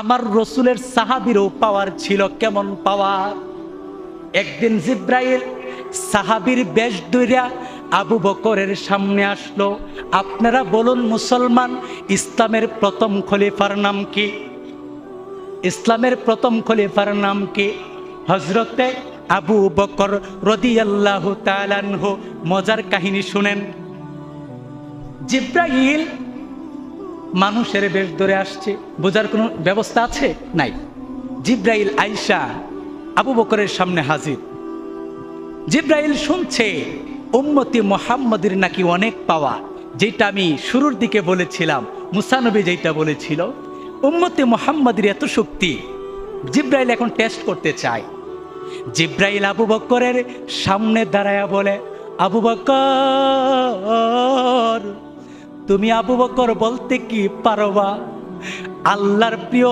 আমার রসুলের সাহাবিরও পাওয়ার ছিল কেমন পাওয়ার? একদিন জিব্রাইল সাহাবির বেশ দইরা আবু বকরের সামনে আসলো। আপনারা বলুন মুসলমান, ইসলামের প্রথম খলিফার নাম কি? ইসলামের প্রথম খলিফার নাম কি? হজরতে আবু বকর রদিয়াল্লাহু তালানহু মজার কাহিনী শুনেন। জিব্রাইল মানুষের বেশ ধরে আসছে। বোঝার কোনো ব্যবস্থা আছে? নাই। জিব্রাইল আইসা আবু বকরের সামনে হাজির। জিব্রাইল শুনছে, উম্মতি মোহাম্মদের নাকি অনেক পাওয়া। যেটা আমি শুরুর দিকে বলেছিলাম মুসানবী যেটা বলেছিল, উম্মতি মোহাম্মদের এত শক্তি, জিব্রাইল এখন টেস্ট করতে চায়। জিব্রাইল আবু বকরের সামনে দাঁড়ায়া বলে, আবু বকর তুমি আবু বকর বলতে কি পারবা? আল্লাহর প্রিয়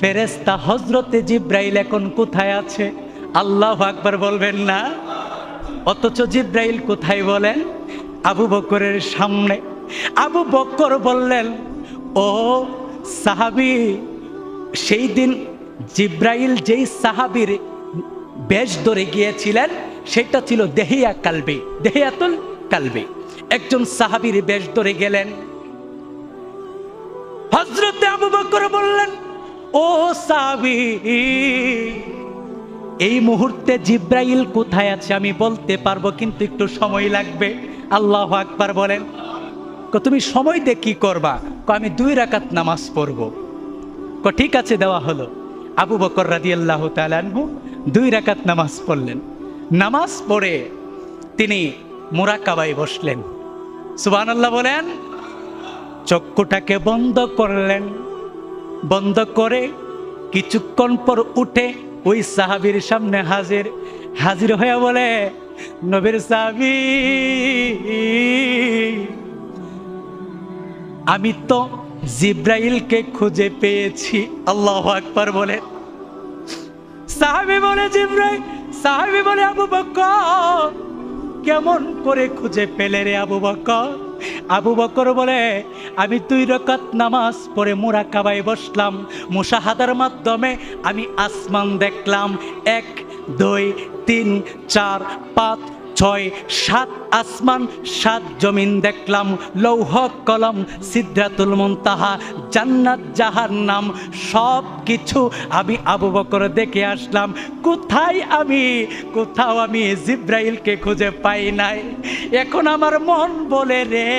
ফেরেস্তা হজরতে জিব্রাইল এখন কোথায় আছে? আল্লাহ আকবার বলবেন না। অথচ জিব্রাইল কোথায় বলেন? আবু বকরের সামনে। আবু বকর বললেন, ও সাহাবি, সেই দিন জিব্রাইল যেই সাহাবির বেশ ধরে গিয়েছিলেন, সেটা ছিল দেহিয়া কালবে, দেহিয়াতুল কালবে। একজন সাহাবির বেশ ধরে গেলেন। হজরতে আবু বকর বললেন, ও সাহাবি, এই মুহূর্তে জিব্রাইল কোথায় আছে আমি বলতে পারব, কিন্তু একটু সময় লাগবে। আল্লাহ আকবার বলেন তুমি সময় দিয়ে কি করবা? আমি দুই রাকাত নামাজ পড়ব। ক, ঠিক আছে, দেওয়া হলো। আবু বকর রাদি আল্লাহ তালানহু দুই রাকাত নামাজ পড়লেন। নামাজ পড়ে তিনি মোরাকাবায় বসলেন। সুবান আল্লাহ বলেন, চক্ষুটাকে বন্ধ করলেন। বন্ধ করে কিছুক্ষণ পর উঠে ওই সাহাবির সামনে হাজির। হাজির হয়ে বলে, নবীর সাহাবি, আমি তো জিব্রাইলকে খুঁজে পেয়েছি। আল্লাহ আকবার বলে। সাহাবি বলে, জিব্রাইল, সাহাবি বলে, আবু বকর কেমন করে খুঁজে পেলে রে আবু বকর? আবু বকর বলে, আমি দুই রকাত নামাজ পড়ে মোরা কাবায় বসলাম। মুসাহাদার মাধ্যমে আমি আসমান দেখলাম। এক, দুই, তিন, চার, পাঁচ ছয়, সাত আসমান, সাত জমিন দেখলাম। লৌহ, কলম সিদ্ধাতুল মুনতাহা, জান্নাত জাহার নাম সব কিছু আমি আবু বকর দেখে আসলাম। কোথায় আমি? কোথাও আমি জিব্রাইলকে খুঁজে পাই নাই। এখন আমার মন বলে রে,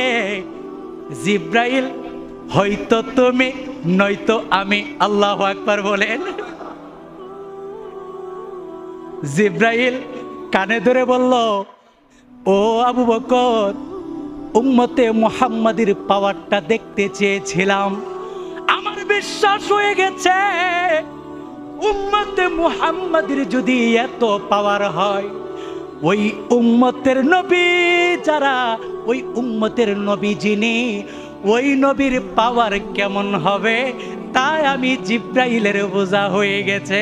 জিব্রাইল, হয়তো তুমি, নয়তো আমি। আল্লাহ আকবার বলেন। জিব্রাইল কানে ধরে বলল, ও আবু বকর, উম্মতে মোহাম্মদের পাওয়ারটা দেখতে চেয়েছিলাম। আমার বিশ্বাস হয়ে গেছে, উম্মতে মুহাম্মাদের যদি এত পাওয়ার হয়, ওই উম্মতের নবী যারা, ওই উম্মতের নবী যিনি, ওই নবীর পাওয়ার কেমন হবে, তাই আমি জিব্রাইলের বোঝা হয়ে গেছে।